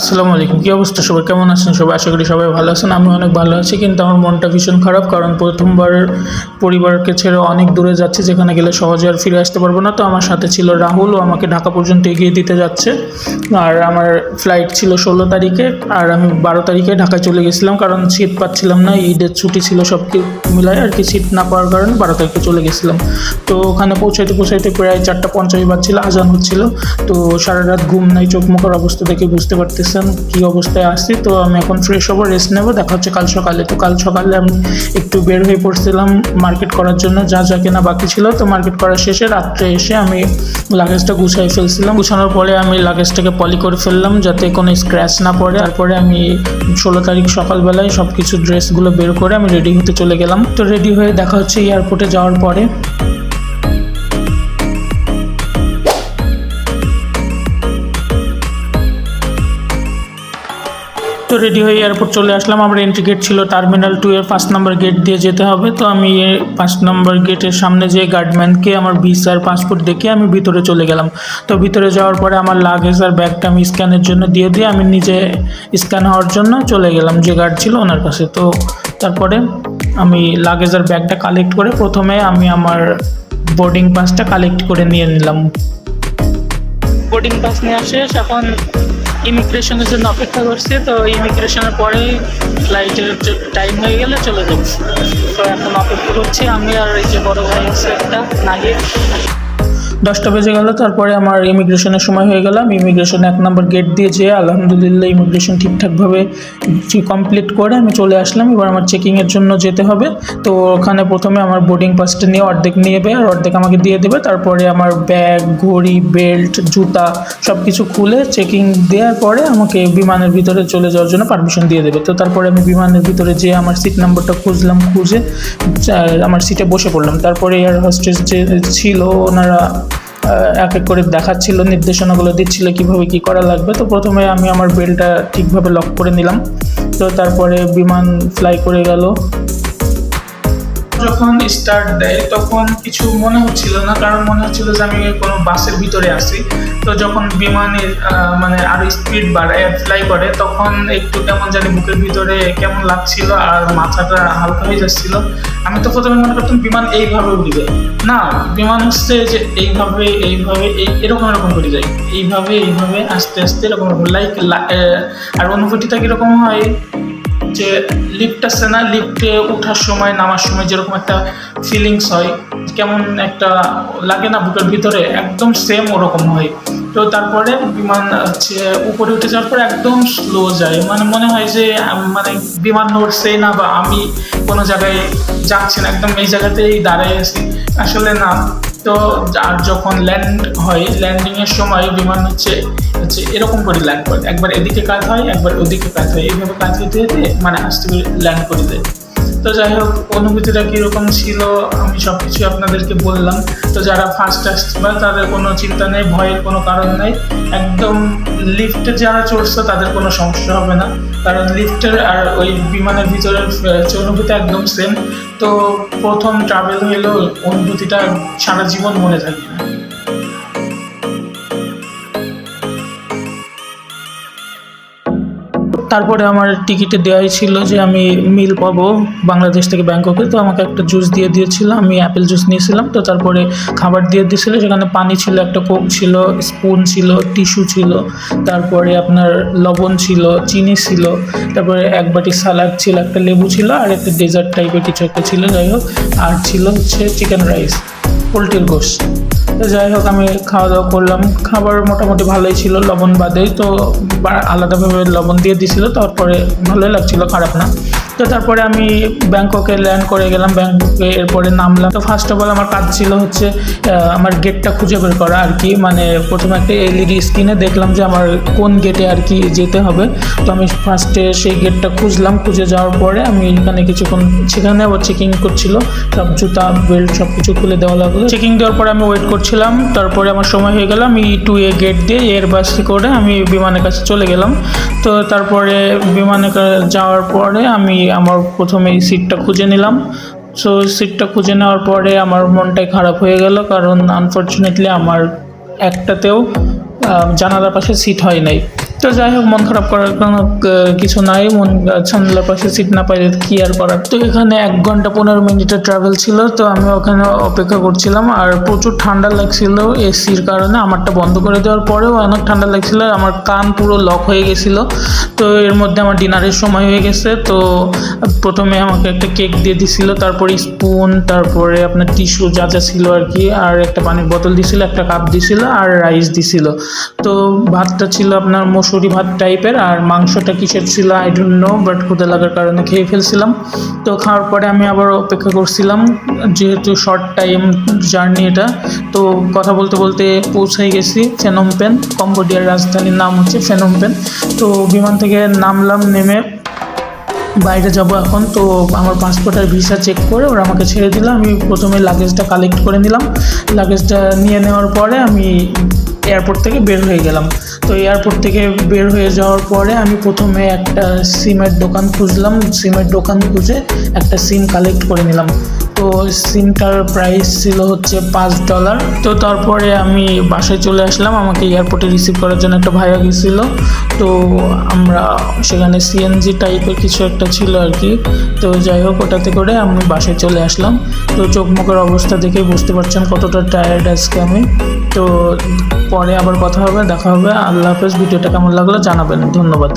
আসসালামু আলাইকুম, কী অবস্থা সবাই? কেমন আছেন সবাই? আশা করি সবাই ভালো আছেন। আমি অনেক ভালো আছি, কিন্তু আমার মনটা ভীষণ খারাপ কারণ প্রথমবার পরিবারকে ছেড়ে অনেক দূরে যাচ্ছে, যেখানে গেলে সহজে আর ফিরে আসতে পারব না। তো আমার সাথে ছিল রাহুল, ও আমাকে ঢাকা পর্যন্ত এগিয়ে দিতে যাচ্ছে। আর আমার ফ্লাইট ছিল ষোলো তারিখে, আর আমি বারো তারিখে ঢাকায় চলে গেছিলাম, কারণ সিট পাচ্ছিলাম না, ঈদের ছুটি ছিল সব মিলায় আর কি সিট না পাওয়ার কারণে বারো তারিখে চলে গেছিলাম। তো ওখানে পৌঁছাইতে পৌঁছাইতে প্রায় চারটা পঞ্চাশ বাজছিল, আজান হচ্ছিল। তো সারা রাত ঘুম নাই, চোখ মুখের অবস্থা দেখে বুঝতে পারতেছেন কি অবস্থায় আসছি, তো আমি এখন ফ্রেশ হব রেস্ট নেব। দেখা হচ্ছে কাল সকালে। তো কাল সকালে আমি একটু বের হয়ে পড়ছিলাম মার্কেট করার জন্য, যা যা কেনা বাকি ছিল। তো মার্কেট করার শেষে রাত্রে এসে আমি লাগেজটা গুছাই ফেলছিলাম। গুছানোর পরে আমি লাগেজটাকে পলি করে ফেললাম, যাতে কোনো স্ক্র্যাচ না পড়ে। তারপরে আমি ষোলো তারিখ সকালবেলায় সব কিছু ড্রেসগুলো বের করে আমি রেডি হতে চলে গেলাম। তো রেডি হয়ে দেখা হচ্ছে এয়ারপোর্টে যাওয়ার পরে তো রেডি হয়ে এয়ারপোর্ট চলে আসলাম। আমার এন্ট্রি গেট ছিল টার্মিনাল টু এর পাঁচ নম্বর গেট দিয়ে যেতে হবে। তো আমি পাঁচ নম্বর গেটের সামনে যে গার্ডম্যানকে আমার ভিসা আর পাসপোর্ট দেখে আমি ভিতরে চলে গেলাম। তো ভিতরে যাওয়ার পরে আমার লাগেজ আর ব্যাগটা আমি স্ক্যানের জন্য দিয়ে দিয়ে আমি নিজে স্ক্যান হওয়ার জন্য চলে গেলাম, যে গার্ড ছিল ওনার কাছে। তো তারপরে আমি লাগেজ আর ব্যাগটা কালেক্ট করে প্রথমে আমি আমার বোর্ডিং পাসটা কালেক্ট করে নিয়ে নিলাম। বোর্ডিং পাস নিয়ে আসে এখন ইমিগ্রেশনের জন্য অপেক্ষা করছি, তো ইমিগ্রেশনের পরে ফ্লাইটের টাইম হয়ে গেলে চলে যাব তো এখন অপেক্ষা করছি আমি আর এই যে বড় ভাই আছে একটা, নাহিদ। দশটা বেজে গেল, তারপরে আমার ইমিগ্রেশনের সময় হয়ে গেলাম। ইমিগ্রেশন এক নম্বর গেট দিয়ে যেয়ে আলহামদুলিল্লাহ ইমিগ্রেশন ঠিকঠাকভাবে কমপ্লিট করে আমি চলে আসলাম। এবার আমার চেকিংয়ের জন্য যেতে হবে। তো ওখানে প্রথমে আমার বোর্ডিং পাসটা নিয়ে অর্ধেক নিয়ে যাবে আর অর্ধেক আমাকে দিয়ে দেবে। তারপরে আমার ব্যাগ ঘড়ি বেল্ট জুতা সব কিছু খুলে চেকিং দেওয়ার পরে আমাকে বিমানের ভিতরে চলে যাওয়ার জন্য পারমিশন দিয়ে দেবে। তো তারপরে আমি বিমানের ভিতরে যেয়ে আমার সিট নাম্বারটা খুঁজলাম, খুঁজে আমার সিটে বসে পড়লাম। তারপরে এয়ার হোস্টেস যে ছিল, ওনারা এক এক করে দেখাচ্ছিল, নির্দেশনাগুলো দিচ্ছিল কীভাবে কি করা লাগবে। তো প্রথমে আমি আমার বেলটা ঠিকভাবে লক করে নিলাম। তো তারপরে বিমান ফ্লাই করে গেল। যখন স্টার্ট দেয়, তখন কিছু মনে হচ্ছিল না, কারণ মনে হচ্ছিল যে আমি কোনো বাসের ভিতরে আছি। তো যখন বিমানের মানে আরও স্পিড বাড়ায় ফ্লাই করে, তখন একটু কেমন জানি বুকের ভিতরে কেমন লাগছিল আর মাথাটা হালকা হয়ে যাচ্ছিল। আমি তো প্রথমে মনে করতাম বিমান এইভাবে উঠবে না, বিমান হচ্ছে যে এইভাবে এইভাবে, এই এরকম এরকম করে যায়। এইভাবে এইভাবে, আস্তে আস্তে এরকম লাইক আর অনুভূতিটা কীরকম হয়? যে লিফট আছে না লিফটে ওঠার সময়, নামার সময় যেরকম একটা ফিলিংস হয়, কেমন একটা লাগে না বুকের ভিতরে, একদম সেম ওরকম হয়। তো তারপরে বিমান হচ্ছে উপরে উঠে যাওয়ার পর একদম স্লো যায়। মানে মনে হয় যে মানে বিমান নড়ছে না বা আমি কোনো জায়গায় যাচ্ছি না, একদম এই জায়গাতেই দাঁড়ায় আছি। আসলে না। তো আর যখন ল্যান্ড হয় ল্যান্ডিংয়ের সময় বিমান হচ্ছে হচ্ছে এরকম করে ল্যান্ড করে। একবার এদিকে কাজ হয়, একবার ওদিকে কাজ হয়। এইভাবে কাজ হতে হতে মানে আস্তে করে ল্যান্ড করে দেয়। তো যাই হোক, অনুভূতিটা কীরকম ছিল আমি সব কিছু আপনাদেরকে বললাম। তো যারা ফার্স্ট আসছে বা তাদের কোনো চিন্তা নেই, ভয়ের কোনো কারণ নেই, একদম লিফটে যারা চড়ছে তাদের কোনো সমস্যা হবে না। কারণ লিফটের আর ওই বিমানের ভিতরের অনুভূতি একদম সেম তো প্রথম ট্রাভেল হইল অনুভূতিটা সারা জীবন মনে থাকবে। তারপরে আমার টিকিটে দেওয়াই ছিল যে আমি মিল পাবো বাংলাদেশ থেকে ব্যাংককে। তো আমাকে একটা জুস দিয়ে দিয়েছিল, আমি অ্যাপেল জুস নিয়েছিলাম। তো তারপরে খাবার দিয়ে দিয়েছিল সেখানে পানি ছিল, একটা কোক ছিল স্পুন ছিল টিস্যু ছিল, তারপরে আপনার লবণ ছিল, চিনি ছিল, তারপরে এক বাটি সালাড ছিল, একটা লেবু ছিল, আর একটা ডেজার্ট টাইপের কিছু একটা ছিল, যাই হোক। আর ছিল হচ্ছে চিকেন রাইস পোলট্রির গোশ। তো যাই হোক, আমি খাওয়া দাওয়া করলাম। খাবার মোটামুটি ভালোই ছিল, লবণ বাদেই তো আলাদাভাবে লবণ দিয়ে দিছিল, তারপরে ভালোই লাগছিল, খারাপ না। তো তারপরে আমি ব্যাংককে ল্যান্ড করে গেলাম ব্যাংককে এরপরে নামলাম। তো ফার্স্ট অফ অল আমার কাজ ছিল হচ্ছে আমার গেটটা খুঁজে বের করা আর কি। মানে প্রথমে একটা এলইডি স্ক্রিনে দেখলাম যে আমার কোন গেটে আর কি যেতে হবে। তো আমি ফার্স্টে সেই গেটটা খুঁজলাম, খুঁজে যাওয়ার পরে আমি এখানে কিছুক্ষণ সেখানে আবার চেকিং করছিল। সব জুতা বেল্ট সব কিছু খুলে দেওয়া লাগল। চেকিং দেওয়ার পরে আমি ওয়েট করছিলাম, তারপরে আমার সময় হয়ে গেল। আমি টু এ গেট দিয়ে এয়ার বাস করে আমি বিমানের কাছে চলে গেলাম। তো তারপরে বিমানে যাওয়ার পরে আমি আমার প্রথমে এই সিটটা খুঁজে নিলাম। সো সিটটা খুঁজে নেওয়ার পরে আমার মনটাই খারাপ হয়ে গেল কারণ আনফর্চুনেটলি আমার একটাতেও জানালার পাশে সিট হয় নাই। তো যাই হোক, মন খারাপ করার কোনো কিছু নাই। মন জানলার পাশে সিট না পাইলে কি আর করার? তো এখানে এক ঘণ্টা পনেরো মিনিটের ট্রাভেল ছিল, তো আমি ওখানে অপেক্ষা করছিলাম। আর প্রচুর ঠান্ডা লাগছিল এসির কারণে। আমারটা বন্ধ করে দেওয়ার পরেও অনেক ঠান্ডা লাগছিল। আমার কান পুরো লক হয়ে গেছিল। তো এর মধ্যে আমার ডিনারের সময় হয়ে গেছে। তো প্রথমে আমাকে একটা কেক দিয়ে দিছিল, তারপরে স্পুন তারপরে আপনার টিস্যু যা যা ছিল আর কি। আর একটা পানির বোতল দিছিল, একটা কাপ দিছিল, আর রাইস দিছিল। তো ভাতটা ছিল আপনার মসুরি ভাত টাইপের আর মাংসটা কিসের ছিল আই ডোন্ট নো বাট ক্ষুদে লাগার কারণে খেয়ে ফেলছিলাম। তো খাওয়ার পরে আমি আবার অপেক্ষা করছিলাম, যেহেতু শর্ট টাইম জার্নি এটা, তো কথা বলতে বলতে পৌঁছাই গেছি ফেনমপেন কম্বোডিয়ার রাজধানীর নাম হচ্ছে ফেনমপেন তো বিমান থেকে নামলাম, নেমে বাইরে যাব এখন, তো আমার পাসপোর্ট আর ভিসা চেক করে ওরা আমাকে ছেড়ে দিল। আমি প্রথমে লাগেজটা কালেক্ট করে নিলাম। লাগেজটা নিয়ে নেওয়ার পরে আমি এয়ারপোর্ট থেকে বের হয়ে গেলাম। তো এয়ারপোর্ট থেকে বের হয়ে যাওয়ার পরে আমি প্রথমে একটা সিমের দোকান খুঁজলাম। সিমের দোকান খুঁজে একটা সিম কালেক্ট করে নিলাম। তো সিমটার প্রাইস ছিল হচ্ছে পাঁচ ডলার তো তারপরে আমি বাসায় চলে আসলাম। আমাকে এয়ারপোর্টে রিসিভ করার জন্য একটা ভাইয়া গেছিল। তো আমরা সেখানে সিএনজি টাইপের কিছু একটা ছিল আর কি। তো যাই হোক, ওটাতে করে আমি বাসায় চলে আসলাম। তো চোখ মুখের অবস্থা দেখে বুঝতে পারছেন কতটা টায়ার্ড আজকে আমি। তো পরে আবার কথা হবে, দেখা হবে। আল্লাহ হাফেজ, ভিডিওটা কেমন লাগল জানাবেন। ধন্যবাদ।